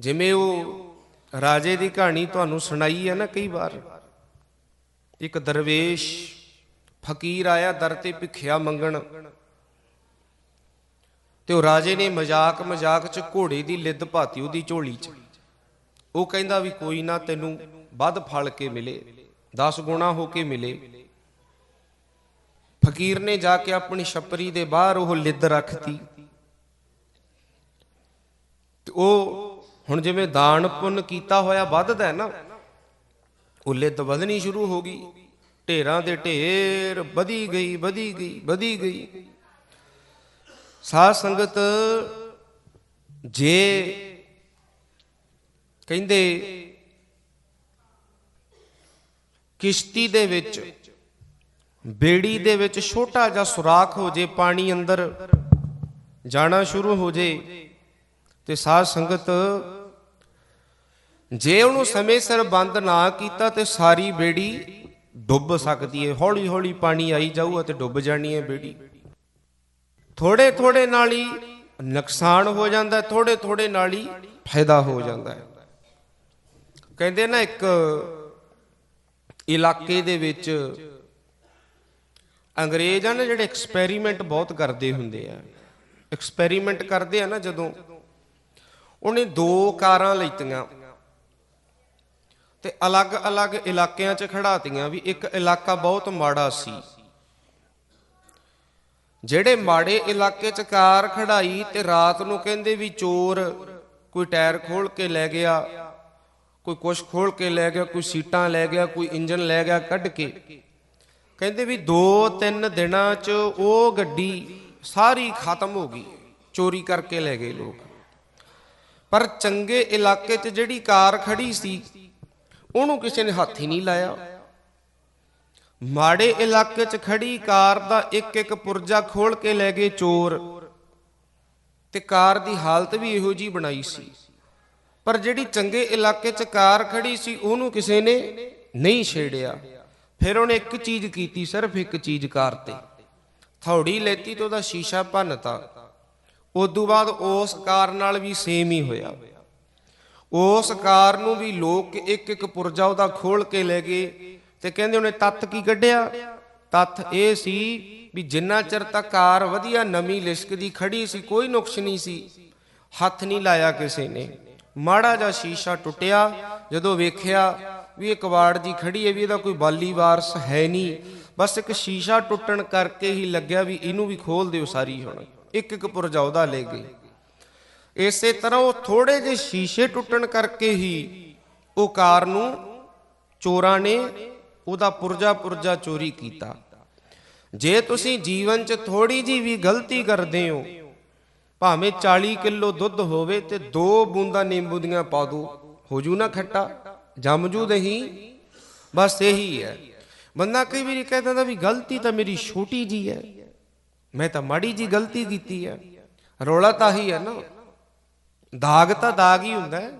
ਜਿਵੇਂ ਉਹ ਰਾਜੇ ਦੀ ਕਹਾਣੀ ਤੁਹਾਨੂੰ ਸੁਣਾਈ ਹੈ ਨਾ ਕਈ ਵਾਰ। ਇੱਕ ਦਰਵੇਸ਼ ਫਕੀਰ ਆਇਆ, ਦਰ ਤੇ ਭਿਖਿਆ ਮੰਗਣ। ਤੇ ਉਹ ਰਾਜੇ ਨੇ ਮਜ਼ਾਕ ਮਜ਼ਾਕ ਚ ਘੋੜੇ ਦੀ ਲਿੱਦ ਪਾਤੀ ਉਹਦੀ ਝੋਲੀ ਚ। ਉਹ ਕਹਿੰਦਾ ਵੀ ਕੋਈ ਨਾ ਤੈਨੂੰ ਵੱਧ ਫਲ ਕੇ ਮਿਲੇ 10 ਗੁਣਾ ਹੋ ਕੇ ਮਿਲੇ। ਫਕੀਰ ਨੇ ਜਾ ਕੇ ਆਪਣੀ ਛਪਰੀ ਦੇ ਬਾਹਰ ਉਹ ਲਿੱਦ ਰੱਖਤੀ। ਤੇ ਉਹ ਹੁਣ ਜਿਵੇਂ ਦਾਨ ਪੁੰਨ ਕੀਤਾ ਹੋਇਆ ਵੱਧਦਾ ਹੈ ਨਾ, ਉੱਲੇ ਤਾਂ ਵਧਣੀ ਸ਼ੁਰੂ ਹੋ ਗਈ, ਢੇਰਾਂ ਦੇ ਢੇਰ ਵਧੀ ਗਈ ਵਧੀ ਗਈ ਵਧੀ ਗਈ। ਸਾਧ ਸੰਗਤ ਜੇ ਕਹਿੰਦੇ ਕਿਸ਼ਤੀ ਦੇ ਵਿੱਚ, ਬੇੜੀ ਦੇ ਵਿੱਚ ਛੋਟਾ ਜਿਹਾ ਸੁਰਾਖ ਹੋ ਜੇ, ਪਾਣੀ ਅੰਦਰ ਜਾਣਾ ਸ਼ੁਰੂ ਹੋ ਜੇ, ਤੇ ਸਾਧ ਸੰਗਤ ਜੇ ਉਹਨੂੰ ਸਮੇਂ ਸਿਰ ਬੰਦ ਨਾ ਕੀਤਾ ਤੇ ਸਾਰੀ ਬੇੜੀ ਡੁੱਬ ਸਕਦੀ ਹੈ ਹੌਲੀ ਹੌਲੀ ਪਾਣੀ ਆਈ ਜਾਊਗਾ ਅਤੇ ਡੁੱਬ ਜਾਣੀ ਹੈ ਬੇੜੀ। ਥੋੜੇ ਥੋੜੇ ਨਾਲ ਹੀ ਨੁਕਸਾਨ ਹੋ ਜਾਂਦਾ ਥੋੜੇ ਥੋੜੇ ਨਾਲ ਹੀ ਫਾਇਦਾ ਹੋ ਜਾਂਦਾ ਹੈ ਕਹਿੰਦੇ ਨਾ ਇੱਕ ਇਲਾਕੇ ਦੇ ਵਿੱਚ ਅੰਗਰੇਜ਼ ਆ ਨਾ ਜਿਹੜੇ ਐਕਸਪੈਰੀਮੈਂਟ ਬਹੁਤ ਕਰਦੇ ਹੁੰਦੇ ਆ। ਐਕਸਪੈਰੀਮੈਂਟ ਕਰਦੇ ਆ ਨਾ ਜਦੋਂ। ਉਹਨੇ ਦੋ ਕਾਰਾਂ ਲਈਆਂ ਤੇ ਅਲੱਗ-ਅਲੱਗ ਇਲਾਕਿਆਂ 'ਚ ਖੜਾਤੀਆਂ ਵੀ ਇੱਕ ਇਲਾਕਾ ਬਹੁਤ ਮਾੜਾ ਸੀ। ਜਿਹੜੇ ਮਾੜੇ ਇਲਾਕੇ 'ਚ ਕਾਰ ਖੜਾਈ ਤੇ ਰਾਤ ਨੂੰ ਕਹਿੰਦੇ ਵੀ ਚੋਰ ਕੋਈ ਟਾਇਰ ਖੋਲ ਕੇ ਲੈ ਗਿਆ, ਕੋਈ ਕੁਛ ਖੋਲ ਕੇ ਲੈ ਗਿਆ, ਕੋਈ ਸੀਟਾਂ ਲੈ ਗਿਆ, ਕੋਈ ਇੰਜਨ ਲੈ ਗਿਆ, ਕੱਢ ਕੇ ਕਹਿੰਦੇ ਵੀ 2-3 ਦਿਨਾਂ 'ਚ ਉਹ ਗੱਡੀ ਸਾਰੀ ਖਤਮ ਹੋ ਗਈ, ਚੋਰੀ ਕਰਕੇ ਲੈ ਗਏ ਲੋਕ। ਪਰ ਚੰਗੇ ਇਲਾਕੇ 'ਚ ਜਿਹੜੀ ਕਾਰ ਖੜੀ ਸੀ ਉਹਨੂੰ ਕਿਸੇ ਨੇ ਹੱਥ ਹੀ ਨਹੀਂ ਲਾਇਆ। ਮਾੜੇ ਇਲਾਕੇ 'ਚ ਖੜੀ ਕਾਰ ਦਾ ਇੱਕ ਇੱਕ ਪੁਰਜਾ ਖੋਲ ਕੇ ਲੈ ਗਏ ਚੋਰ ਤੇ ਕਾਰ ਦੀ ਹਾਲਤ ਵੀ ਇਹੋ ਜੀ ਬਣਾਈ ਸੀ। ਪਰ ਜਿਹੜੀ ਚੰਗੇ ਇਲਾਕੇ 'ਚ ਕਾਰ ਖੜੀ ਸੀ, ਉਹਨੂੰ ਕਿਸੇ ਨੇ ਨਹੀਂ ਛੇੜਿਆ। ਫਿਰ ਉਹਨੇ ਇੱਕ ਚੀਜ਼ ਕੀਤੀ, ਸਿਰਫ ਇੱਕ ਚੀਜ਼ ਕਾਰ ਤੇ। ਥੌੜੀ ਲੈਤੀ ਤੇ ਉਹਦਾ ਸ਼ੀਸ਼ਾ ਭੰਨਤਾ। ਉਦੋਂ ਬਾਅਦ ਉਸ ਕਾਰ ਨਾਲ ਵੀ ਸੇਮ ਹੀ ਹੋਇਆ। ਉਸ ਕਾਰ ਨੂੰ ਵੀ ਲੋਕ ਇੱਕ ਇੱਕ ਪੁਰਜਾ ਉਹਦਾ ਖੋਲ ਕੇ ਲੈ ਗਏ ਤੇ ਕਹਿੰਦੇ ਉਹਨੇ ਤੱਤ ਕੀ ਕੱਢਿਆ? ਤੱਤ ਇਹ ਸੀ ਵੀ ਜਿੰਨਾ ਚਿਰ ਤੱਕ ਕਾਰ ਵਧੀਆ ਨਵੀਂ ਲਿਸ਼ਕਦੀ ਖੜੀ ਸੀ, ਕੋਈ ਨੁਕਸ ਨਹੀਂ ਸੀ। ਹੱਥ ਨਹੀਂ ਲਾਇਆ ਕਿਸੇ ਨੇ। ਮਾੜਾ ਜਿਹਾ ਸ਼ੀਸ਼ਾ ਟੁੱਟਿਆ। ਜਦੋਂ ਵੇਖਿਆ ਵੀ ਇਹ ਕਵਾੜ ਜੀ ਖੜੀ ਹੈ ਵੀ ਇਹਦਾ ਕੋਈ ਬਾਲੀ ਵਾਰਸ ਹੈ ਨਹੀਂ। ਬਸ ਇੱਕ ਸ਼ੀਸ਼ਾ ਟੁੱਟਣ ਕਰਕੇ ਹੀ ਲੱਗਿਆ ਵੀ ਇਹਨੂੰ ਵੀ ਖੋਲ ਦਿਓ ਸਾਰੀ ਹੁਣ। ਇੱਕ ਇੱਕ ਪੁਰਜਾ ਉਹਦਾ ਲੈ ਗਈ ਇਸੇ ਤਰ੍ਹਾਂ ਉਹ ਥੋੜੇ ਜਿਹੇ ਸ਼ੀਸ਼ੇ ਟੁੱਟਣ ਕਰਕੇ ਹੀ ਉਹ ਕਾਰ ਨੂੰ ਚੋਰਾਂ ਨੇ ਉਹਦਾ ਪੁਰਜਾ ਪੁਰਜਾ ਚੋਰੀ ਕੀਤਾ। ਜੇ ਤੁਸੀਂ ਜੀਵਨ 'ਚ ਥੋੜੀ ਜੀ ਵੀ ਗਲਤੀ ਕਰਦੇ ਹੋ, ਭਾਵੇਂ 40 ਕਿਲੋ ਦੁੱਧ ਹੋਵੇ ਤੇ ਦੋ ਬੂੰਦਾਂ ਨਿੰਬੂ ਦੀਆਂ ਪਾ ਦੋ, ਹੋ ਜੂ ਨਾ ਖੱਟਾ, ਜੰਮ ਜੂ ਦਹੀਂ। ਬਸ ਇਹੀ ਹੈ। ਬੰਦਾ ਕਈ ਵਾਰੀ ਕਹਿੰਦਾ ਹੁੰਦਾ ਵੀ ਗਲਤੀ ਤਾਂ ਮੇਰੀ ਛੋਟੀ ਜੀ ਹੈ, ਮੈਂ ਤਾਂ ਮਾੜੀ ਜੀ ਗਲਤੀ ਕੀਤੀ ਹੈ। ਰੋਲਾ ਤਾਂ ਹੀ ਹੈ ਨਾ। ਦਾਗ ਤਾਂ ਦਾਗ ਹੀ ਹੁੰਦਾ ਹੈ।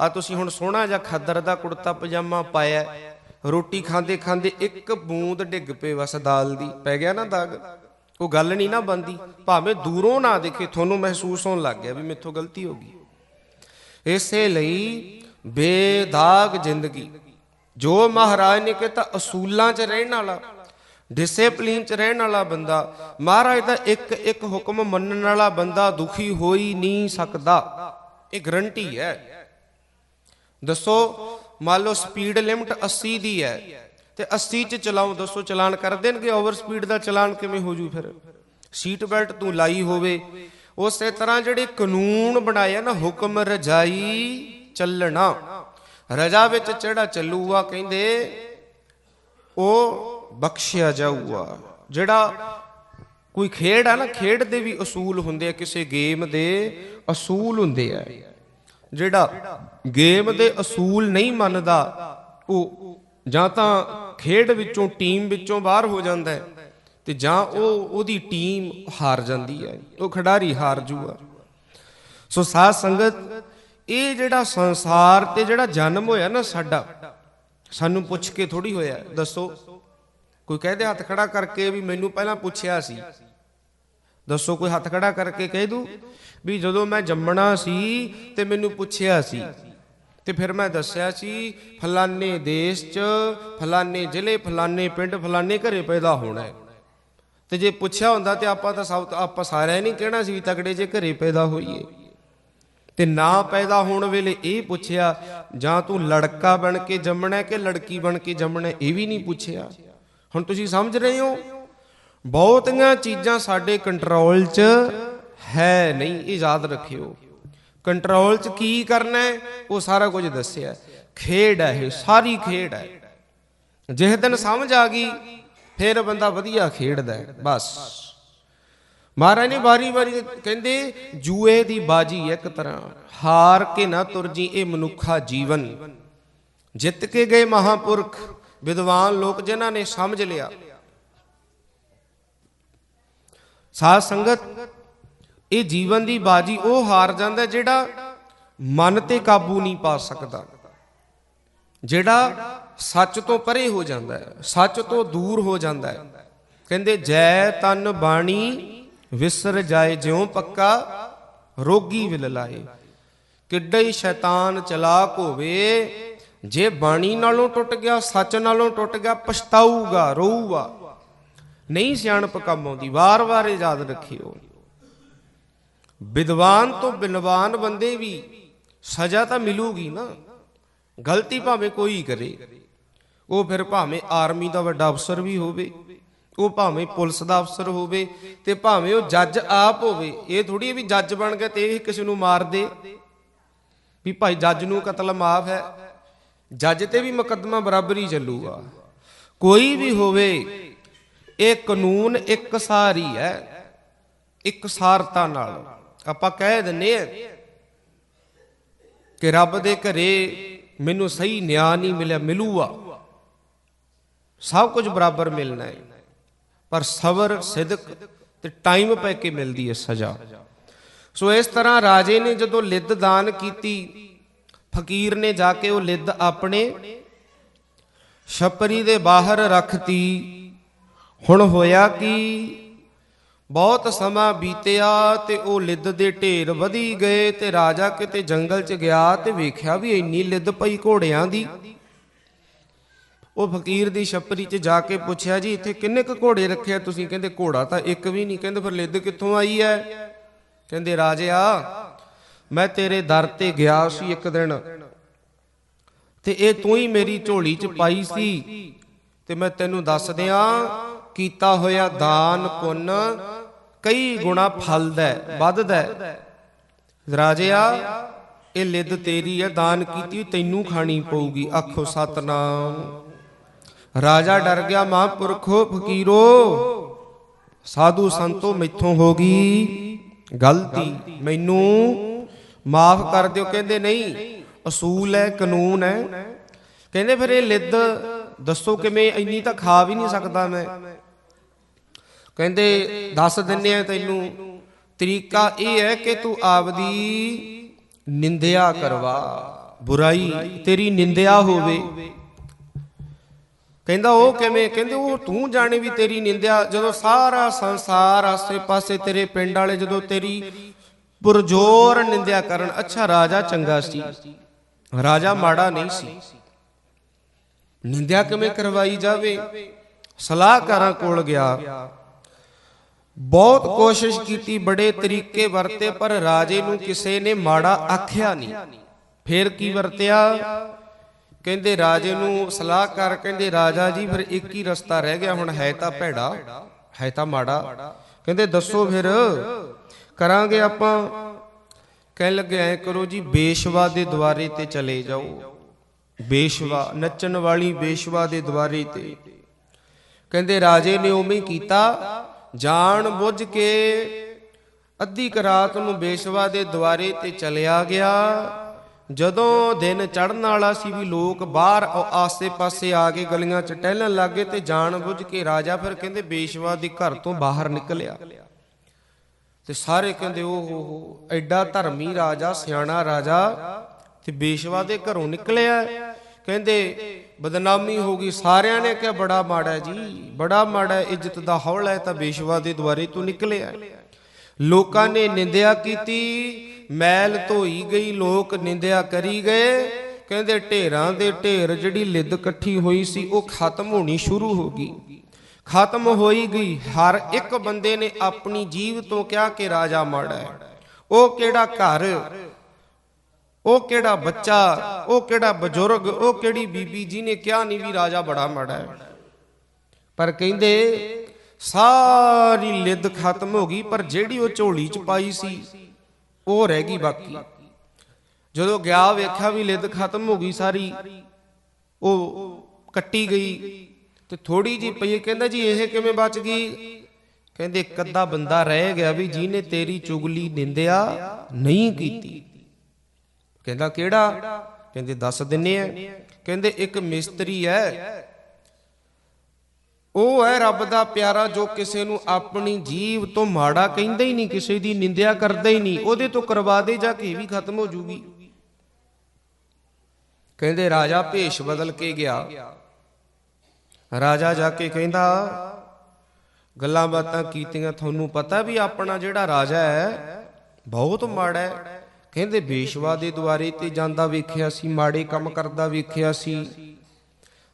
ਆ ਤੁਸੀਂ ਹੁਣ ਸੋਹਣਾ ਜਿਹਾ ਖੱਦਰ ਦਾ ਕੁੜਤਾ ਪਜਾਮਾ ਪਾਇਆ ਰੋਟੀ ਖਾਂਦੇ ਖਾਂਦੇ ਇੱਕ ਬੂੰਦ ਡਿੱਗ ਪਏ ਬਸ ਦਾਲ ਦੀ। ਪੈ ਗਿਆ ਨਾ ਦਾਗ? ਉਹ ਗੱਲ ਨਹੀਂ ਨਾ ਬੰਦੀ ਭਾਵੇਂ ਦੂਰੋਂ ਨਾ ਦੇਖੇ, ਤੁਹਾਨੂੰ ਮਹਿਸੂਸ ਹੋਣ ਲੱਗ ਗਿਆ ਵੀ ਮੇਥੋਂ ਗਲਤੀ ਹੋ ਗਈ। ਇਸੇ ਲਈ ਬੇਦਾਗ ਜ਼ਿੰਦਗੀ। ਜੋ ਮਹਾਰਾਜ ਨੇ ਕਿਹਾ ਅਸੂਲਾਂ 'ਚ ਰਹਿਣ ਵਾਲਾ ਡਿਸਪਲਿਨ 'ਚ ਰਹਿਣ ਵਾਲਾ ਬੰਦਾ, ਮਹਾਰਾਜ ਦਾ ਇੱਕ ਇੱਕ ਹੁਕਮ ਮੰਨਣ ਵਾਲਾ ਬੰਦਾ ਦੁਖੀ ਹੋ ਹੀ ਨਹੀਂ ਸਕਦਾ। ਇਹ ਗਰੰਟੀ ਹੈ। ਦੱਸੋ, ਮੰਨ ਲਓ ਸਪੀਡ ਲਿਮਟ 80 ਦੀ ਹੈ, ਤੇ 80 ਚ ਚਲਾਉ ਦੱਸੋ ਚਲਾਨ ਕਰ ਦੇਣਗੇ? ਓਵਰ ਸਪੀਡ ਦਾ ਚਲਾਨ ਕਿਵੇਂ ਹੋ ਜੂ ਫਿਰ? ਸੀਟ ਬੈਲਟ ਤੂੰ ਲਾਈ ਹੋਵੇ। ਉਸੇ ਤਰ੍ਹਾਂ ਜਿਹੜੇ ਕਾਨੂੰਨ ਬਣਾਇਆ ਨਾ, ਹੁਕਮ ਰਜਾਈ ਚੱਲਣਾ। ਰਜਾ ਵਿੱਚ ਜਿਹੜਾ ਚੱਲੂਗਾ ਕਹਿੰਦੇ, ਉਹ ਬਖਸ਼ਿਆ ਜਾਊਗਾ ਜਿਹੜਾ ਕੋਈ ਖੇਡ ਆ ਨਾ, ਖੇਡ ਦੇ ਵੀ ਅਸੂਲ ਹੁੰਦੇ ਆ, ਕਿਸੇ ਗੇਮ ਦੇ ਅਸੂਲ ਹੁੰਦੇ ਆ। ਜਿਹੜਾ ਗੇਮ ਦੇ ਅਸੂਲ ਨਹੀਂ ਮੰਨਦਾ, ਉਹ ਜਾਂ ਤਾਂ ਖੇਡ ਵਿੱਚੋਂ, ਟੀਮ ਵਿੱਚੋਂ ਬਾਹਰ ਹੋ ਜਾਂਦਾ ਹੈ ਤੇ ਜਾਂ ਉਹ ਉਹਦੀ ਟੀਮ ਹਾਰ ਜਾਂਦੀ ਹੈ, ਉਹ ਖਿਡਾਰੀ ਹਾਰ ਜੂਗਾ ਸੋ ਸਾਧ ਸੰਗਤ, ਇਹ ਜਿਹੜਾ ਸੰਸਾਰ ਤੇ ਜਿਹੜਾ ਜਨਮ ਹੋਇਆ ਨਾ ਸਾਡਾ, ਸਾਨੂੰ ਪੁੱਛ ਕੇ ਥੋੜੀ ਹੋਇਆ, ਦੱਸੋ। ਕੋਈ ਕਹਦੇ ਹੱਥ ਖੜਾ ਕਰਕੇ ਵੀ ਮੈਨੂੰ ਪਹਿਲਾਂ ਪੁੱਛਿਆ ਸੀ। ਦੱਸੋ ਕੋਈ ਹੱਥ ਖੜਾ ਕਰਕੇ ਕਹਿ ਦੂ ਵੀ ਜਦੋਂ ਮੈਂ ਜੰਮਣਾ ਸੀ ਤੇ ਮੈਨੂੰ ਪੁੱਛਿਆ ਸੀ। ਤੇ ਫਿਰ ਮੈਂ ਦੱਸਿਆ ਸੀ ਫਲਾਨੇ ਦੇਸ਼ 'ਚ ਫਲਾਨੇ ਜ਼ਿਲ੍ਹੇ ਫਲਾਨੇ ਪਿੰਡ ਫਲਾਨੇ ਘਰੇ ਪੈਦਾ ਹੋਣਾ ਹੈ। ਤੇ ਜੇ ਪੁੱਛਿਆ ਹੁੰਦਾ ਤੇ ਆਪਾਂ ਤਾਂ ਸਭ ਆਪਾਂ ਸਾਰਿਆਂ ਨਹੀਂ ਕਹਿਣਾ ਸੀ ਵੀ ਤਕੜੇ ਜੇ ਘਰੇ ਪੈਦਾ ਹੋਈਏ। ਤੇ ਨਾ ਪੈਦਾ ਹੋਣ ਵੇਲੇ ਇਹ ਪੁੱਛਿਆ, ਜਾਂ ਤੂੰ ਲੜਕਾ ਬਣ ਕੇ ਜੰਮਣਾ ਕਿ ਲੜਕੀ ਬਣ ਕੇ ਜੰਮਣਾ ਇਹ ਵੀ ਨਹੀਂ ਪੁੱਛਿਆ। ਹੁਣ ਤੁਸੀਂ ਸਮਝ ਰਹੇ ਹੋ? ਬਹੁਤੀਆਂ ਚੀਜ਼ਾਂ ਸਾਡੇ ਕੰਟਰੋਲ 'ਚ ਹੈ ਨਹੀਂ, ਇਹ ਯਾਦ ਰੱਖਿਓ। ਕੰਟਰੋਲ 'ਚ ਕੀ ਕਰਨਾ ਹੈ? ਉਹ ਸਾਰਾ ਕੁਝ ਦੱਸਿਆ ਖੇਡ ਹੈ ਇਹ, ਸਾਰੀ ਖੇਡ ਹੈ। ਜਿਸ ਦਿਨ ਸਮਝ ਆ ਗਈ, ਫਿਰ ਬੰਦਾ ਵਧੀਆ ਖੇਡਦਾ ਹੈ, ਬਸ। ਮਹਾਰਾਜ ਨੇ ਵਾਰੀ ਵਾਰੀ ਕਹਿੰਦੇ, ਜੂਏ ਦੀ ਬਾਜੀ ਇੱਕ ਤਰ੍ਹਾਂ, ਹਾਰ ਕੇ ਨਾ ਤੁਰ ਜੀ ਇਹ ਮਨੁੱਖਾ ਜੀਵਨ। ਜਿੱਤ ਕੇ ਗਏ ਮਹਾਪੁਰਖ ਵਿਦਵਾਨ ਲੋਕ ਜਿਨ੍ਹਾਂ ਨੇ ਸਮਝ ਲਿਆ। ਸਾਧ ਸੰਗਤ, ਇਹ ਜੀਵਨ ਦੀ ਬਾਜੀ ਉਹ ਹਾਰ ਜਾਂਦਾ ਜਿਹੜਾ ਮਨ ਤੇ ਕਾਬੂ ਨਹੀਂ ਪਾ ਸਕਦਾ। ਜਿਹੜਾ ਸੱਚ ਤੋਂ ਪਰੇ ਹੋ ਜਾਂਦਾ ਹੈ, ਸੱਚ ਤੋਂ ਦੂਰ ਹੋ ਜਾਂਦਾ ਹੈ। ਕਹਿੰਦੇ, ਜੈ ਤਨ ਬਾਣੀ ਵਿਸਰ ਜਾਏ, ਜਿਉ ਪੱਕਾ ਰੋਗੀ ਵਿਲ ਲਾਏ ਕਿੱਡਾ ਹੀ ਸ਼ੈਤਾਨ ਚਲਾਕ ਹੋਵੇ ਜੇ ਬਾਣੀ ਨਾਲੋਂ ਟੁੱਟ ਗਿਆ, ਸੱਚ ਨਾਲੋਂ ਟੁੱਟ ਗਿਆ, ਪਛਤਾਊਗਾ, ਰੋਊਗਾ। ਨਹੀਂ ਸਿਆਣਪ ਕੰਮ ਆਉਂਦੀ ਵਾਰ-ਵਾਰ ਇਹ ਯਾਦ ਰੱਖਿਓ। ਵਿਦਵਾਨ ਤੋਂ ਬਿਨਵਾਨ ਬੰਦੇ ਵੀ ਸਜ਼ਾ ਤਾਂ ਮਿਲੂਗੀ ਨਾ। ਗਲਤੀ ਭਾਵੇਂ ਕੋਈ ਕਰੇ, ਉਹ ਫਿਰ ਭਾਵੇਂ ਆਰਮੀ ਦਾ ਵੱਡਾ ਅਫਸਰ ਵੀ ਹੋਵੇ, ਉਹ ਭਾਵੇਂ ਪੁਲਿਸ ਦਾ ਅਫਸਰ ਹੋਵੇ, ਤੇ ਭਾਵੇਂ ਉਹ ਜੱਜ ਆਪ ਹੋਵੇ, ਇਹ ਥੋੜੀ ਵੀ ਜੱਜ ਬਣ ਗਿਆ ਤੇ ਇਹ ਕਿਸੇ ਨੂੰ ਮਾਰ ਦੇ। ਵੀ ਭਾਈ ਜੱਜ ਨੂੰ ਕਤਲ ਮਾਫ ਹੈ ਜੱਜ ਤੇ ਵੀ ਮੁਕੱਦਮਾ ਬਰਾਬਰੀ ਚੱਲੂਗਾ। ਕੋਈ ਵੀ ਹੋਵੇ, ਇਹ ਕਾਨੂੰਨ ਇੱਕ ਸਾਰੀ ਹੈ ਇੱਕ ਸਾਰਤਾ ਨਾਲ। ਆਪਾਂ ਕਹਿ ਦਿੰਨੇ ਆ ਕਿ ਰੱਬ ਦੇ ਘਰੇ ਮੈਨੂੰ ਸਹੀ ਨਿਆਂ ਨਹੀਂ ਮਿਲਿਆ ਮਿਲੂਗਾ ਸਭ ਕੁਝ ਬਰਾਬਰ ਮਿਲਣਾ ਹੈ। ਪਰ ਸਬਰ, ਸਿਦਕ ਤੇ ਟਾਈਮ ਪੈ ਕੇ ਮਿਲਦੀ ਹੈ ਸਜ਼ਾ। ਸੋ ਇਸ ਤਰ੍ਹਾਂ ਰਾਜੇ ਨੇ ਜਦੋਂ ਲਿੱਦ ਦਾਨ ਕੀਤੀ ਫਕੀਰ ਨੇ ਜਾ ਕੇ ਉਹ ਲਿੱਦ ਆਪਣੇ ਛਪਰੀ ਦੇ ਬਾਹਰ ਰੱਖਤੀ। ਹੁਣ ਹੋਇਆ ਕਿ? ਬਹੁਤ ਸਮਾਂ ਬੀਤਿਆ ਤੇ ਉਹ ਲਿੱਦ ਦੇ ਢੇਰ ਵਧੀ ਗਏ ਤੇ ਰਾਜਾ ਕਿਤੇ ਜੰਗਲ 'ਚ ਗਿਆ ਤੇ ਵੇਖਿਆ ਵੀ ਇੰਨੀ ਲਿੱਦ ਪਈ ਘੋੜਿਆਂ ਦੀ। ਉਹ ਫਕੀਰ ਦੀ ਛੱਪਰੀ 'ਚ ਜਾ ਕੇ ਪੁੱਛਿਆ, ਜੀ, ਇੱਥੇ ਕਿੰਨੇ ਕੁ ਘੋੜੇ ਰੱਖਿਆ ਤੁਸੀਂ ਕਹਿੰਦੇ, ਘੋੜਾ ਤਾਂ ਇੱਕ ਵੀ ਨਹੀਂ। ਕਹਿੰਦੇ, ਫਿਰ ਲਿੱਦ ਕਿੱਥੋਂ ਆਈ ਹੈ? ਕਹਿੰਦੇ ਰਾਜਿਆ ਮੈਂ ਤੇਰੇ ਦਰ ਤੇ ਗਿਆ ਸੀ ਇੱਕ ਦਿਨ। ਤੇ ਇਹ ਤੂੰ ਹੀ ਮੇਰੀ ਝੋਲੀ 'ਚ ਪਾਈ ਸੀ। ਤੇ ਮੈਂ ਤੈਨੂੰ ਦੱਸ ਦਿਆਂ, ਕੀਤਾ ਹੋਇਆ ਦਾਨ, ਪੁੰਨ ਕਈ ਗੁਣਾ ਫਲਦਾ ਵੱਧਦਾ ਹੈ। ਰਾਜਿਆ ਇਹ ਲਿੱਦ ਤੇਰੀ ਹੈ, ਦਾਨ ਕੀਤੀ ਤੈਨੂੰ ਖਾਣੀ ਪਊਗੀ। ਆਖੋ ਸਤਨਾਮ। ਰਾਜਾ ਡਰ ਗਿਆ, ਮਹਾਂਪੁਰਖੋ ਫਕੀਰੋ, ਸਾਧੂ ਸੰਤੋ ਮੈਥੋਂ ਹੋ ਗਈ। ਗਲਤੀ ਮੈਨੂੰ ਮਾਫ ਕਰ ਦਿਓ, ਕਹਿੰਦੇ ਨਹੀਂ, ਅਸੂਲ ਹੈ, ਕਾਨੂੰਨ ਹੈ। ਕਹਿੰਦੇ ਫਿਰ ਇਹ ਲਿੱਦ ਦੱਸੋ ਕਿਵੇਂ ਇੰਨੀ ਤਾਂ ਖਾ ਵੀ ਨਹੀਂ ਸਕਦਾ ਮੈਂ। ਕਹਿੰਦੇ ਦੱਸ ਦਿੰਨੇ ਆ ਤੈਨੂੰ, ਤਰੀਕਾ ਇਹ ਹੈ ਕਿ ਤੂੰ ਆਪਦੀ ਨਿੰਦਿਆ ਕਰਵਾ, ਬੁਰਾਈ ਤੇਰੀ ਨਿੰਦਿਆ ਹੋਵੇ। ਕਹਿੰਦਾ ਉਹ ਕਿਵੇਂ? ਕਹਿੰਦੇ ਉਹ ਤੂੰ ਜਾਣੇ ਵੀ ਤੇਰੀ ਨਿੰਦਿਆ, ਜਦੋਂ ਸਾਰਾ ਸੰਸਾਰ ਆਸੇ-ਪਾਸੇ ਤੇਰੇ ਪਿੰਡ ਵਾਲੇ, ਜਦੋਂ ਤੇਰੀ ਪੁਰਜੋਰ ਨਿੰਦਿਆ ਕਰਨ। ਅੱਛਾ, ਰਾਜਾ ਚੰਗਾ ਸੀ। ਰਾਜਾ ਮਾੜਾ ਨਹੀਂ ਸੀ। ਨਿੰਦਿਆ ਕਿਵੇਂ ਕਰਵਾਈ ਜਾਵੇ? ਸਲਾਹਕਾਰਾਂ ਕੋਲ ਗਿਆ। ਬਹੁਤ ਕੋਸ਼ਿਸ਼ ਕੀਤੀ, ਬੜੇ ਤਰੀਕੇ ਵਰਤੇ, ਪਰ ਰਾਜੇ ਨੂੰ ਕਿਸੇ ਨੇ ਮਾੜਾ ਆਖਿਆ ਨਹੀਂ। ਫੇਰ ਕੀ ਵਰਤਿਆ? ਕਹਿੰਦੇ, ਰਾਜੇ ਨੂੰ ਸਲਾਹਕਾਰ ਕਹਿੰਦੇ, ਰਾਜਾ ਜੀ, ਫਿਰ ਇੱਕ ਹੀ ਰਸਤਾ ਰਹਿ ਗਿਆ, ਹੁਣ ਹੈ ਤਾਂ ਭੈੜਾ, ਹੈ ਤਾਂ ਮਾੜਾ। ਕਹਿੰਦੇ, ਦੱਸੋ ਫਿਰ ਕਰਾਂਗੇ ਆਪਾਂ। ਕਹਿਣ ਲੱਗੇ, ਐ ਕਰੋ ਜੀ, ਬੇਸ਼ਵਾ ਦੇ ਦੁਆਰੇ ਤੇ ਚਲੇ ਜਾਓ। ਬੇਸ਼ਵਾ, ਨੱਚਣ ਵਾਲੀ ਬੇਸ਼ਵਾ ਦੇ ਦੁਆਰੇ ਤੇ। ਕਹਿੰਦੇ, ਰਾਜੇ ਨੇ ਉਵੇਂ ਕੀਤਾ। ਜਾਣ ਬੁੱਝ ਕੇ ਅੱਧੀ ਕੁ ਰਾਤ ਨੂੰ ਬੇਸ਼ਵਾ ਦੇ ਦੁਆਰੇ ਤੇ ਚਲਿਆ ਗਿਆ। ਜਦੋਂ ਦਿਨ ਚੜਨ ਵਾਲਾ ਸੀ ਵੀ ਲੋਕ ਬਾਹਰ ਆਸੇ-ਪਾਸੇ ਆ ਕੇ ਗਲੀਆਂ 'ਚ ਟਹਿਲਣ ਲੱਗੇ ਤੇ ਜਾਣ ਬੁੱਝ ਕੇ ਰਾਜਾ ਫਿਰ ਕਹਿੰਦੇ, ਬੇਸ਼ਵਾ ਦੇ ਘਰ ਤੋਂ ਬਾਹਰ ਨਿਕਲਿਆ। ਤੇ ਸਾਰੇ ਕਹਿੰਦੇ ਉਹ ਹੋ ਐਡਾ ਧਰਮੀ ਰਾਜਾ, ਸਿਆਣਾ ਰਾਜਾ ਤੇ ਬੇਸ਼ਵਾ ਦੇ ਘਰੋਂ ਨਿਕਲਿਆ। ਕਹਿੰਦੇ, ਬਦਨਾਮੀ ਹੋ ਗਈ। ਸਾਰਿਆਂ ਨੇ ਕਿਹਾ, ਬੜਾ ਮਾੜਾ ਜੀ, ਬੜਾ ਮਾੜਾ ਇੱਜ਼ਤ ਦਾ ਹੌਲ ਹੈ, ਤਾਂ ਬੇਸ਼ਵਾ ਦੇ ਦੁਆਰੇ ਤੂੰ ਨਿਕਲਿਆ। ਲੋਕਾਂ ਨੇ ਨਿੰਦਿਆ ਕੀਤੀ, ਮੈਲ ਧੋਈ ਗਈ, ਲੋਕ ਨਿੰਦਿਆ ਕਰੀ ਗਏ। ਕਹਿੰਦੇ, ਢੇਰਾਂ ਦੇ ਢੇਰ ਜਿਹੜੀ ਲਿੱਦ ਇਕੱਠੀ ਹੋਈ ਸੀ, ਉਹ ਖਤਮ ਹੋਣੀ ਸ਼ੁਰੂ ਹੋ ਗਈ। ਖਤਮ ਹੋਈ ਗਈ। ਹਰ ਇੱਕ ਬੰਦੇ ਨੇ ਆਪਣੀ ਜੀਵ ਤੋਂ ਕਿਹਾ ਕਿ ਰਾਜਾ ਮਾੜਾ ਹੈ। ਉਹ ਕਿਹੜਾ ਘਰ, ਉਹ ਕਿਹੜਾ ਬੱਚਾ, ਉਹ ਕਿਹੜਾ ਬਜ਼ੁਰਗ, ਉਹ ਕਿਹੜੀ ਬੀਬੀ ਜੀ ਨੇ ਕਿਹਾ ਨਹੀਂ ਵੀ ਰਾਜਾ ਬੜਾ ਮਾੜਾ ਹੈ। ਪਰ ਕਹਿੰਦੇ, ਸਾਰੀ ਲਿੱਦ ਖਤਮ ਹੋ ਗਈ, ਪਰ ਜਿਹੜੀ ਉਹ ਝੋਲੀ ਚ ਪਾਈ ਸੀ, ਉਹ ਰਹਿ ਗਈ ਬਾਕੀ। ਜਦੋਂ ਗਿਆ ਵੇਖਿਆ ਵੀ ਲਿੱਦ ਖਤਮ ਹੋ ਗਈ ਸਾਰੀ, ਉਹ ਕੱਟੀ ਗਈ। ਤੇ ਥੋੜੀ ਜੀ ਪਈ ਕਹਿੰਦਾ ਜੀ, ਇਹ ਕਿਵੇਂ ਬਚ ਗਈ? ਕਹਿੰਦੇ, ਇੱਕ ਅੱਧਾ ਬੰਦਾ ਰਹਿ ਗਿਆ ਵੀ ਜਿਹਨੇ ਤੇਰੀ ਚੁਗਲੀ ਨਿੰਦਿਆ ਨਹੀਂ ਕੀਤੀ। ਕਹਿੰਦਾ, ਕਿਹੜਾ? ਕਹਿੰਦੇ, ਦੱਸ ਦਿੰਨੇ ਆ। ਕਹਿੰਦੇ, ਇੱਕ ਮਿਸਤਰੀ ਹੈ। ਉਹ ਹੈ ਰੱਬ ਦਾ ਪਿਆਰਾ ਜੋ ਕਿਸੇ ਨੂੰ ਆਪਣੀ ਜੀਵ ਤੋਂ ਮਾੜਾ ਕਹਿੰਦਾ ਹੀ ਨਹੀਂ, ਕਿਸੇ ਦੀ ਨਿੰਦਿਆ ਕਰਦਾ ਹੀ ਨਹੀਂ। ਉਹਦੇ ਤੋਂ ਕਰਵਾ ਦੇ ਜਾ ਕੇ ਵੀ ਖਤਮ ਹੋ ਜੂਗੀ। ਕਹਿੰਦੇ, ਰਾਜਾ ਭੇਸ਼ ਬਦਲ ਕੇ ਗਿਆ। ਰਾਜਾ ਜਾ ਕੇ ਕਹਿੰਦਾ, ਗੱਲਾਂ ਬਾਤਾਂ ਕੀਤੀਆਂ, ਤੁਹਾਨੂੰ ਪਤਾ ਵੀ ਆਪਣਾ ਜਿਹੜਾ ਰਾਜਾ ਹੈ, ਬਹੁਤ ਮਾੜਾ ਹੈ। ਕਹਿੰਦੇ ਬੇਸ਼ਵਾ ਦੇ ਦੁਆਰੇ ਤੇ ਜਾਂਦਾ ਵੇਖਿਆ ਸੀ, ਮਾੜੇ ਕੰਮ ਕਰਦਾ ਵੇਖਿਆ ਸੀ।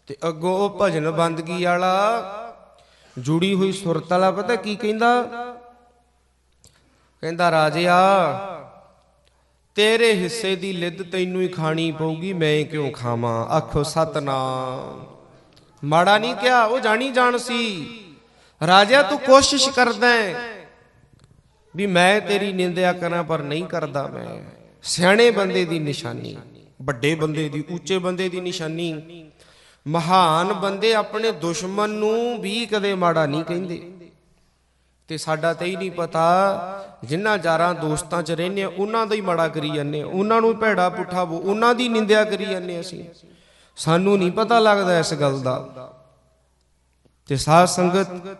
ਤੇ ਅੱਗੋਂ ਉਹ ਭਜਨ ਬੰਦਗੀ ਵਾਲਾ, ਜੁੜੀ ਹੋਈ ਸੁਰਤ ਵਾਲਾ, ਪਤਾ ਕੀ ਕਹਿੰਦਾ? ਕਹਿੰਦਾ, ਰਾਜਿਆ, ਤੇਰੇ ਹਿੱਸੇ ਦੀ ਲਿੱਦ ਤੈਨੂੰ ਹੀ ਖਾਣੀ ਪਊਗੀ, ਮੈਂ ਕਿਉਂ ਖਾਵਾਂ? ਆਖੋ, ਸਤਨਾਮ। ਮਾੜਾ ਨਹੀਂ ਕਿਹਾ, ਉਹ ਜਾਣੀ ਜਾਣ ਸੀ। ਰਾਜਾ ਤੂੰ ਕੋਸ਼ਿਸ਼ ਕਰਦਾ ਵੀ ਮੈਂ ਤੇਰੀ ਨਿੰਦਿਆ ਕਰਾਂ, ਪਰ ਨਹੀਂ ਕਰਦਾ ਮੈਂ। ਸਿਆਣੇ ਬੰਦੇ ਦੀ ਨਿਸ਼ਾਨੀ, ਵੱਡੇ ਬੰਦੇ ਦੀ, ਉੱਚੇ ਬੰਦੇ ਦੀ ਨਿਸ਼ਾਨੀ। ਮਹਾਨ ਬੰਦੇ ਆਪਣੇ ਦੁਸ਼ਮਣ ਨੂੰ ਵੀ ਕਦੇ ਮਾੜਾ ਨਹੀਂ ਕਹਿੰਦੇ। ਤੇ ਸਾਡਾ ਤੇ ਹੀ ਨਹੀਂ ਪਤਾ ਜਿਨ੍ਹਾਂ ਯਾਰਾਂ ਦੋਸਤਾਂ 'ਚ ਰਹਿੰਦੇ ਆ, ਉਹਨਾਂ ਦਾ ਹੀ ਮਾੜਾ ਕਰੀ ਜਾਂਦੇ ਆ। ਉਹਨਾਂ ਨੂੰ ਭੈੜਾ ਪੁੱਠਾ ਬੋ, ਉਹਨਾਂ ਦੀ ਨਿੰਦਿਆ ਕਰੀ ਜਾਂਦੇ ਅਸੀਂ। ਸਾਨੂੰ ਨਹੀਂ ਪਤਾ ਲੱਗਦਾ ਇਸ ਗੱਲ ਦਾ। ਤੇ ਸਾਧ ਸੰਗਤ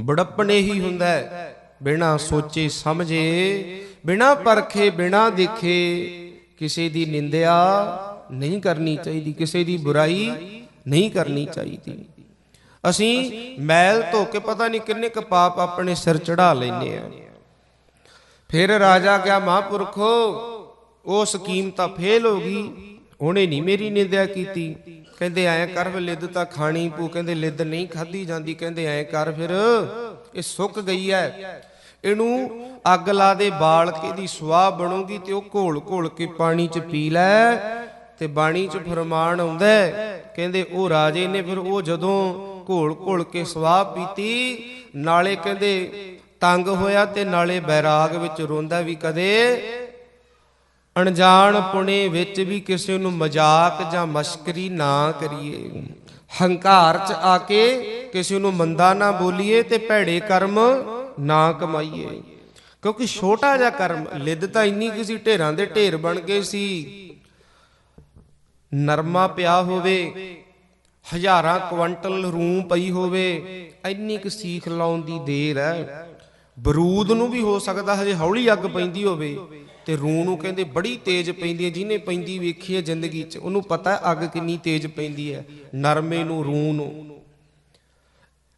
ਬੜਪਣੇ ਹੀ ਹੁੰਦਾ ਹੈ। ਬਿਨਾ ਸੋਚੇ ਸਮਝੇ, ਬਿਨਾ ਪਰਖੇ, ਬਿਨਾ ਦੇਖੇ ਕਿਸੇ ਦੀ ਨਿੰਦਿਆ ਨਹੀਂ ਕਰਨੀ ਚਾਹੀਦੀ, ਕਿਸੇ ਦੀ ਬੁਰਾਈ ਨਹੀਂ ਕਰਨੀ ਚਾਹੀਦੀ। ਅਸੀਂ ਮੈਲ ਧੋ ਕੇ ਪਤਾ ਨਹੀਂ ਕਿੰਨੇ ਕ ਪਾਪ ਆਪਣੇ ਸਿਰ ਚੜਾ ਲੈਨੇ ਆ ਫਿਰ ਰਾਜਾ ਕਿਹਾ, ਮਹਾਂਪੁਰਖੋ, ਉਹ ਸਕੀਮ ਤਾਂ ਫੇਲ ਹੋ ਗਈ। ਉਹਨੇ ਨਹੀਂ ਮੇਰੀ ਨਿੰਦਿਆ ਕੀਤੀ। ਕਹਿੰਦੇ ਐਂ ਕਰ ਫਿਰ ਲਿੱਦ ਤਾਂ ਖਾਣੀ ਪੂ ਕਹਿੰਦੇ ਲਿੱਦ ਨਹੀਂ ਖਾਧੀ ਜਾਂਦੀ। ਕਹਿੰਦੇ ਐਂ ਕਰ ਫਿਰ। ਇਹ ਸੁੱਕ ਗਈ ਐ। ਇਹਨੂੰ ਅੱਗ ਲਾ ਦੇ, ਬਾਲ ਕੇ ਦੀ ਸਵਾਹ ਬਣੂਗੀ ਤੇ ਉਹ ਘੋਲ ਘੋਲ ਕੇ ਪਾਣੀ 'ਚ ਪੀ ਲੈ ਤੇ ਬਾਣੀ 'ਚ ਫਰਮਾਨ ਆਉਂਦਾ ਕਹਿੰਦੇ ਉਹ ਰਾਜੇ ਨੇ ਫਿਰ ਉਹ ਜਦੋਂ ਘੋਲ ਘੋਲ ਕੇ ਸਵਾਹ ਪੀਤੀ, ਨਾਲੇ ਕਹਿੰਦੇ ਤੰਗ ਹੋਇਆ ਤੇ ਨਾਲੇ ਬੈਰਾਗ ਵਿੱਚ ਰੋਂਦਾ ਵੀ ਕਦੇ। ਅਣਜਾਣ ਪੁਣੇ ਵਿੱਚ ਵੀ ਕਿਸੇ ਨੂੰ ਮਜ਼ਾਕ ਜਾਂ ਮਸ਼ਕਰੀ ਨਾ ਕਰੀਏ। ਹੰਕਾਰ 'ਚ ਆ ਕੇ ਕਿਸੇ ਨੂੰ ਮੰਦਾ ਨਾ ਬੋਲੀਏ ਤੇ ਭੈੜੇ ਕਰਮ ਨਾ ਕਮਾਈਏ। ਕਿਉਂਕਿ ਛੋਟਾ ਜਿਹਾ ਕਰਮ, ਲਿੱਦ ਤਾਂ ਇੰਨੀ ਕਿਸੇ ਢੇਰਾਂ ਦੇ ਢੇਰ ਬਣ ਗਏ ਸੀ। ਨਰਮਾ ਪਿਆ ਹੋਵੇ, ਹਜ਼ਾਰਾਂ ਕੁਇੰਟਲ ਰੂੰ ਪਈ ਹੋਵੇ, ਇੰਨੀ ਕੁ ਸੀਖ ਲਾਉਣ ਦੀ ਦੇਰ ਹੈ। ਬਰੂਦ ਨੂੰ ਵੀ ਹੋ ਸਕਦਾ ਹਜੇ ਹੌਲੀ ਅੱਗ ਪੈਂਦੀ ਹੋਵੇ। ਤੇ ਰੂਹ ਨੂੰ ਕਹਿੰਦੇ ਬੜੀ ਤੇਜ਼ ਪੈਂਦੀ ਹੈ, ਜਿਹਨੇ ਪੈਂਦੀ ਵੇਖੀ ਹੈ ਜ਼ਿੰਦਗੀ 'ਚ, ਉਹਨੂੰ ਪਤਾ ਅੱਗ ਕਿੰਨੀ ਤੇਜ਼ ਪੈਂਦੀ ਹੈ, ਨਰਮੇ ਨੂੰ, ਰੂਹ ਨੂੰ।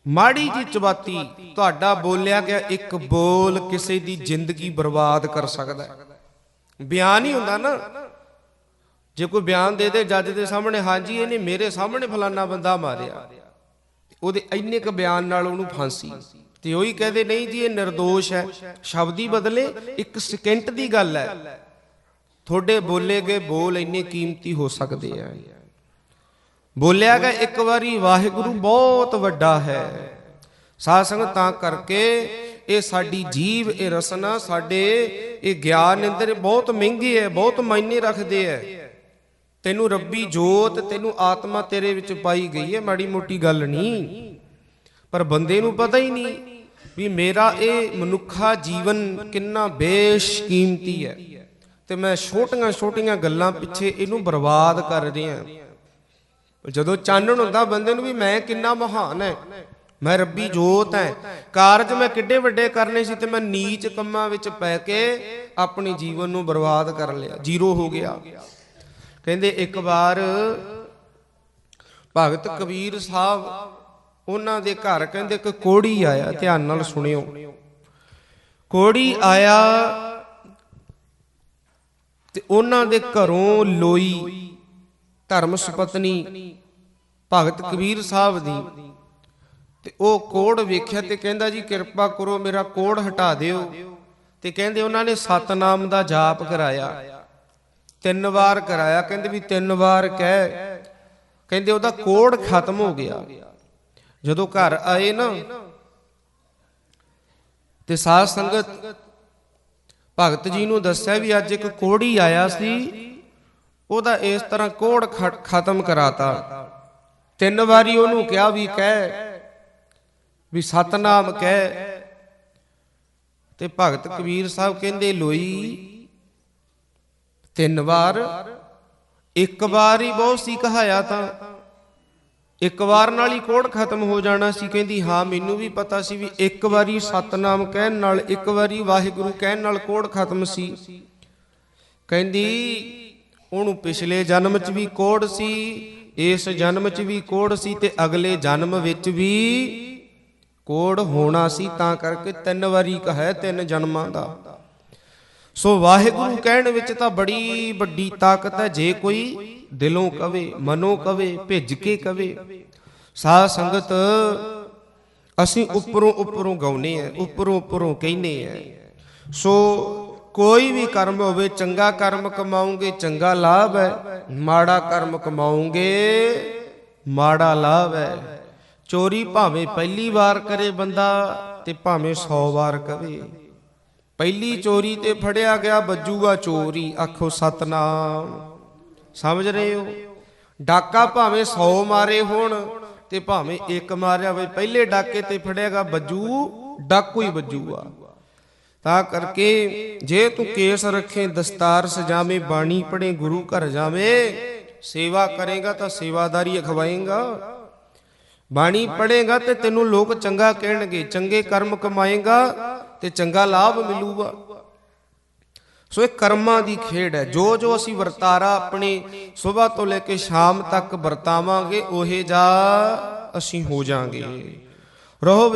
ਮਾੜੀ ਜੀ ਚਬਾਤੀ ਤੁਹਾਡਾ ਬੋਲਿਆ ਗਿਆ ਇੱਕ ਬੋਲ ਕਿਸੇ ਦੀ ਜ਼ਿੰਦਗੀ ਬਰਬਾਦ ਕਰ ਸਕਦਾ ਹੈ। ਬਿਆਨ ਹੀ ਹੁੰਦਾ ਨਾ। ਜੇ ਕੋਈ ਬਿਆਨ ਦੇ ਦੇ ਜੱਜ ਦੇ ਸਾਹਮਣੇ, ਹਾਂਜੀ, ਇਹਨੇ ਮੇਰੇ ਸਾਹਮਣੇ ਫਲਾਨਾ ਬੰਦਾ ਮਾਰਿਆ। ਉਹਦੇ ਇੰਨੇ ਕ ਬਿਆਨ ਨਾਲ ਉਹਨੂੰ ਫਾਂਸੀ। ਤੇ ਉਹੀ ਕਹਦੇ ਨਹੀਂ ਜੀ ਇਹ નિર્ਦੋਸ਼ ਹੈ। ਸ਼ਬਦੀ ਬਦਲੇ, ਇੱਕ ਸਕਿੰਟ ਦੀ ਗੱਲ ਹੈ। ਤੁਹਾਡੇ ਬੋਲੇ ਗਏ ਬੋਲ ਇੰਨੇ ਕੀਮਤੀ ਹੋ ਸਕਦੇ ਆ। ਬੋਲਿਆ ਗਿਆ ਇੱਕ ਵਾਰੀ, ਵਾਹਿਗੁਰੂ ਬਹੁਤ ਵੱਡਾ ਹੈ। ਸਾਧ ਸੰਗਤ ਤਾਂ ਕਰਕੇ ਇਹ ਸਾਡੀ ਜੀਵ, ਇਹ ਰਸਨਾ, ਸਾਡੇ ਇਹ ਗਿਆਨ ਇੰਦਰ ਬਹੁਤ ਮਹਿੰਗੇ ਹੈ, ਬਹੁਤ ਮਾਇਨੇ ਰੱਖਦੇ ਹੈ। ਤੈਨੂੰ ਰੱਬੀ ਜੋਤ, ਤੈਨੂੰ ਆਤਮਾ ਤੇਰੇ ਵਿੱਚ ਪਾਈ ਗਈ ਹੈ, ਮਾੜੀ ਮੋਟੀ ਗੱਲ ਨਹੀਂ। ਪਰ ਬੰਦੇ ਨੂੰ ਪਤਾ ਹੀ ਨਹੀਂ ਵੀ ਮੇਰਾ ਇਹ ਮਨੁੱਖਾ ਜੀਵਨ ਕਿੰਨਾ ਬੇਸ਼ਕੀਮਤੀ ਹੈ। ਤੇ ਮੈਂ ਛੋਟੀਆਂ ਛੋਟੀਆਂ ਗੱਲਾਂ ਪਿੱਛੇ ਇਹਨੂੰ ਬਰਬਾਦ ਕਰ ਰਿਹਾ ਜਦੋਂ ਚਾਨਣ ਹੁੰਦਾ ਬੰਦੇ ਨੂੰ ਵੀ ਮੈਂ ਕਿੰਨਾ ਮਹਾਨ ਹੈ, ਮੈਂ ਰੱਬੀ ਜੋਤ ਹੈ, ਕਾਰਜ ਮੈਂ ਕਿੱਡੇ ਵੱਡੇ ਕਰਨੇ ਸੀ ਤੇ ਮੈਂ ਨੀਚ ਕੰਮਾਂ ਵਿੱਚ ਪੈ ਕੇ ਆਪਣੇ ਜੀਵਨ ਨੂੰ ਬਰਬਾਦ ਕਰ ਲਿਆ, ਜ਼ੀਰੋ ਹੋ ਗਿਆ। ਕਹਿੰਦੇ ਇੱਕ ਵਾਰ ਭਗਤ ਕਬੀਰ ਸਾਹਿਬ ਉਹਨਾਂ ਦੇ ਘਰ ਕਹਿੰਦੇ ਇੱਕ ਕੋੜੀ ਆਇਆ, ਧਿਆਨ ਨਾਲ ਸੁਣਿਓ। ਕੋੜੀ ਆਇਆ ਤੇ ਉਹਨਾਂ ਦੇ ਘਰੋਂ ਲੋਈ ਧਰਮ ਸੁਪਤਨੀ ਭਗਤ ਕਬੀਰ ਸਾਹਿਬ ਦੀ। ਤੇ ਉਹ ਕੋੜ ਵੇਖਿਆ ਤੇ ਕਹਿੰਦਾ, ਜੀ ਕਿਰਪਾ ਕਰੋ, ਮੇਰਾ ਕੋੜ ਹਟਾ ਦਿਓ। ਤੇ ਕਹਿੰਦੇ ਉਹਨਾਂ ਨੇ ਸਤਨਾਮ ਦਾ ਜਾਪ ਕਰਾਇਆ। ਤਿੰਨ ਵਾਰ ਕਰਾਇਆ, ਕਹਿੰਦੇ ਵੀ ਤਿੰਨ ਵਾਰ ਕਹਿ। ਕਹਿੰਦੇ ਉਹਦਾ ਕੋੜ ਖਤਮ ਹੋ ਗਿਆ। ਜਦੋਂ ਘਰ ਆਏ ਨਾ, ਤੇ ਸਾਧ ਸੰਗਤ ਭਗਤ ਜੀ ਨੂੰ ਦੱਸਿਆ ਵੀ ਅੱਜ ਇੱਕ ਕੋੜੀ ਆਇਆ ਸੀ, ਉਹਦਾ ਇਸ ਤਰ੍ਹਾਂ ਕੋੜ ਖ- ਖਤਮ ਕਰਾਤਾ। ਤਿੰਨ ਵਾਰੀ ਉਹਨੂੰ ਕਿਹਾ ਵੀ ਕਹਿ, ਵੀ ਸਤਨਾਮ ਕਹਿ। ਤੇ ਭਗਤ ਕਬੀਰ ਸਾਹਿਬ ਕਹਿੰਦੇ, ਲੋਈ, ਤਿੰਨ ਵਾਰ, ਇੱਕ ਵਾਰ ਹੀ ਬਹੁਤ ਸੀ ਕਹਾਇਆ ਤਾਂ। ਇੱਕ ਵਾਰ ਨਾਲ ਹੀ ਕੋੜ ਖਤਮ ਹੋ ਜਾਣਾ ਸੀ। ਕਹਿੰਦੀ, ਹਾਂ, ਮੈਨੂੰ ਵੀ ਪਤਾ ਸੀ ਵੀ ਇੱਕ ਵਾਰੀ ਸਤਨਾਮ ਕਹਿਣ ਨਾਲ, ਇੱਕ ਵਾਰੀ ਵਾਹਿਗੁਰੂ ਕਹਿਣ ਨਾਲ ਕੋੜ ਖਤਮ ਸੀ। ਕਹਿੰਦੀ, ਉਹਨੂੰ ਪਿਛਲੇ ਜਨਮ 'ਚ ਵੀ ਕੋੜ ਸੀ, ਇਸ ਜਨਮ 'ਚ ਵੀ ਕੋੜ ਸੀ ਤੇ ਅਗਲੇ ਜਨਮ ਵਿੱਚ ਵੀ ਕੋੜ ਹੋਣਾ ਸੀ। ਤਾਂ ਕਰਕੇ ਤਿੰਨ ਵਾਰੀ ਕਹੈ ਤਿੰਨ ਜਨਮਾਂ ਦਾ। ਸੋ ਵਾਹਿਗੁਰੂ ਕਹਿਣ ਵਿੱਚ ਤਾਂ ਬੜੀ ਵੱਡੀ ਤਾਕਤ ਹੈ। ਜੇ ਕੋਈ ਦਿਲੋਂ ਕਵੇ, ਮਨੋਂ ਕਵੇ, ਭਿੱਜ ਕੇ ਕਵੇ। ਸਾਧ ਸੰਗਤ, ਅਸੀਂ ਉੱਪਰੋਂ ਉੱਪਰੋਂ ਗਾਉਨੇ ਆ ਉੱਪਰੋਂ ਉੱਪਰੋਂ ਕਹਿੰਨੇ ਆ ਸੋ ਕੋਈ ਵੀ ਕਰਮ ਹੋਵੇ, ਚੰਗਾ ਕਰਮ ਕਮਾਉਂਗੇ, ਚੰਗਾ ਲਾਭ ਹੈ। ਮਾੜਾ ਕਰਮ ਕਮਾਉਂਗੇ, ਮਾੜਾ ਲਾਭ ਹੈ। ਚੋਰੀ ਭਾਵੇਂ ਪਹਿਲੀ ਵਾਰ ਕਰੇ ਬੰਦਾ ਤੇ ਭਾਵੇਂ 100 ਵਾਰ ਕਵੇ ਪਹਿਲੀ ਚੋਰੀ ਤੇ ਫੜਿਆ ਗਿਆ ਬੱਜੂਗਾ ਚੋਰੀ, ਆਖੋ ਸਤਨਾਮ। ਸਮਝ ਰਹੇ ਹੋ? ਡਾਕਾ ਭਾਵੇਂ 100 ਮਾਰੇ ਹੋਣ ਤੇ ਭਾਵੇਂ ਇੱਕ ਮਾਰਿਆ ਹੋਵੇ, ਪਹਿਲੇ ਡਾਕੇ ਤੇ ਫੜਿਆਗਾ ਬੱਜੂ, ਡਾਕੂ ਹੀ ਬੱਜੂਗਾ। ਤਾਂ ਕਰਕੇ ਜੇ ਤੂੰ ਕੇਸ ਰੱਖੇ, ਦਸਤਾਰ ਸਜਾਵੇਂ, ਬਾਣੀ ਪੜੇ ਗੁਰੂ ਘਰ ਜਾਵੇਂ, ਸੇਵਾ ਕਰੇਗਾ ਤਾਂ ਸੇਵਾਦਾਰੀ ਅਖਵਾਏਗਾ। ਬਾਣੀ ਪੜੇਗਾ ਤੇ ਤੈਨੂੰ ਲੋਕ ਚੰਗਾ ਕਹਿਣਗੇ, ਚੰਗੇ ਕਰਮ ਕਮਾਏਗਾ ਤੇ ਚੰਗਾ ਲਾਭ ਮਿਲੂਗਾ। ਸੋ ਇਹ ਕਰਮਾਂ ਦੀ ਖੇਡ ਹੈ। ਜੋ ਜੋ ਅਸੀਂ ਵਰਤਾਰਾ ਆਪਣੇ ਸਵੇਰ ਤੋਂ ਲੈ ਕੇ ਸ਼ਾਮ ਤੱਕ ਵਰਤਾਵਾਂਗੇ, ਉਹੇ ਜਾ ਅਸੀਂ ਹੋ ਜਾਾਂਗੇ। ਰਹੋ